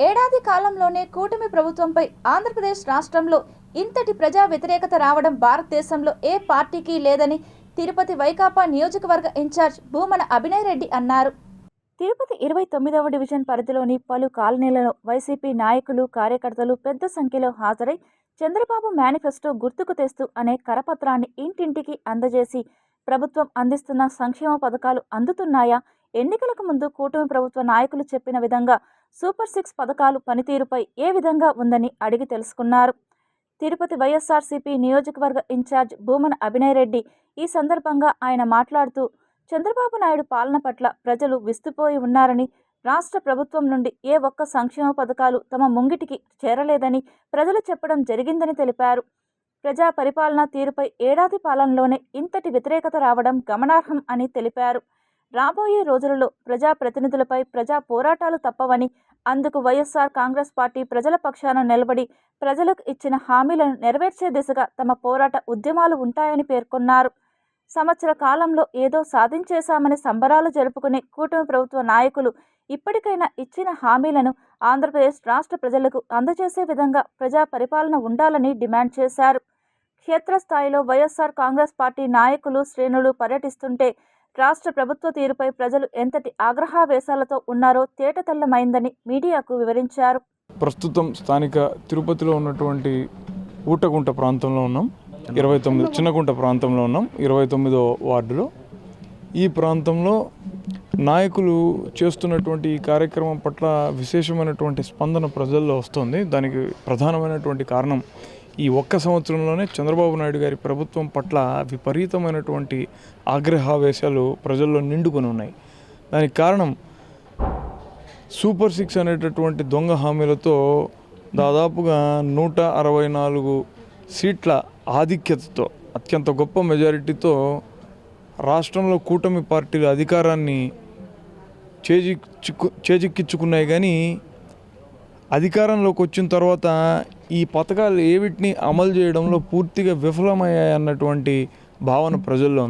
ఏడాది కాలంలోనే కూటమి ప్రభుత్వంపై ఆంధ్రప్రదేశ్ రాష్ట్రంలో ఇంతటి ప్రజా వ్యతిరేకత రావడం భారతదేశంలో ఏ పార్టీకి లేదని తిరుపతి వైకాపా నియోజకవర్గ ఇన్ఛార్జ్ భూమన అభినయ్ రెడ్డి అన్నారు. తిరుపతి ఇరవై తొమ్మిదవ డివిజన్ పరిధిలోని పలు కాలనీలలో వైసీపీ నాయకులు కార్యకర్తలు పెద్ద సంఖ్యలో హాజరై చంద్రబాబు మేనిఫెస్టో గుర్తుకు తెస్తూ అనే కరపత్రాన్ని ఇంటింటికి అందజేసి ప్రభుత్వం అందిస్తున్న సంక్షేమ పథకాలు అందుతున్నాయా? ఎన్నికలకు ముందు కూటమి ప్రభుత్వ నాయకులు చెప్పిన విధంగా సూపర్ సిక్స్ పథకాలు పనితీరుపై ఏ విధంగా ఉందని అడిగి తెలుసుకున్నారు. తిరుపతి వైఎస్ఆర్సీపీ నియోజకవర్గ ఇన్ఛార్జ్ భూమన అభినయ్ రెడ్డి ఈ సందర్భంగా ఆయన మాట్లాడుతూ చంద్రబాబు నాయుడు పాలన పట్ల ప్రజలు విస్తుపోయి ఉన్నారని రాష్ట్ర ప్రభుత్వం నుండి ఏ ఒక్క సంక్షేమ పథకాలు తమ ముంగిటికి చేరలేదని ప్రజలు చెప్పడం జరిగిందని తెలిపారు. ప్రజా పరిపాలనా తీరుపై ఏడాది పాలనలోనే ఇంతటి వ్యతిరేకత రావడం గమనార్హం అని తెలిపారు. రాబోయే రోజులలో ప్రజా ప్రతినిధులపై ప్రజా పోరాటాలు తప్పవని అందుకు వైఎస్ఆర్ కాంగ్రెస్ పార్టీ ప్రజల పక్షాన నిలబడి ప్రజలకు ఇచ్చిన హామీలను నెరవేర్చే దిశగా తమ పోరాట ఉద్యమాలు ఉంటాయని పేర్కొన్నారు. సంవత్సర కాలంలో ఏదో సాధించేశామని సంబరాలు జరుపుకునే కూటమి ప్రభుత్వ నాయకులు ఇప్పటికైనా ఇచ్చిన హామీలను ఆంధ్రప్రదేశ్ రాష్ట్ర ప్రజలకు అందజేసే విధంగా ప్రజా పరిపాలన ఉండాలని డిమాండ్ చేశారు. క్షేత్రస్థాయిలో వైఎస్ఆర్ కాంగ్రెస్ పార్టీ నాయకులు శ్రేణులు పర్యటిస్తుంటే రాష్ట్ర ప్రభుత్వ తీరుపై ప్రజలు ఎంతటి ఆగ్రహావేశాలతో ఉన్నారో తేటతెల్లమైందని మీడియాకు వివరించారు. ప్రస్తుతం స్థానిక తిరుపతిలో ఉన్నటువంటి ఊటగుంట ప్రాంతంలో ఉన్నాం. ఇరవై తొమ్మిది చిన్నగుంట ప్రాంతంలో ఉన్నాం. ఇరవై తొమ్మిదో వార్డులో. ఈ ప్రాంతంలో నాయకులు చేస్తున్నటువంటి ఈ కార్యక్రమం పట్ల విశేషమైనటువంటి స్పందన ప్రజల్లో వస్తుంది. దానికి ప్రధానమైనటువంటి కారణం ఈ ఒక్క సంవత్సరంలోనే చంద్రబాబు నాయుడు గారి ప్రభుత్వం పట్ల విపరీతమైనటువంటి ఆగ్రహావేశాలు ప్రజల్లో నిండుకొని ఉన్నాయి. దానికి కారణం సూపర్ సిక్స్ అనేటటువంటి దొంగ హామీలతో దాదాపుగా నూట అరవై నాలుగు సీట్ల ఆధిక్యతతో అత్యంత గొప్ప మెజారిటీతో రాష్ట్రంలో కూటమి పార్టీల అధికారాన్ని చేజిక్కు చేజిక్కించుకున్నాయి కానీ అధికారంలోకి వచ్చిన తర్వాత ఈ పథకాలు ఏవిటిని అమలు చేయడంలో పూర్తిగా విఫలమయ్యాయి అన్నటువంటి భావన ప్రజల్లో ఉంది.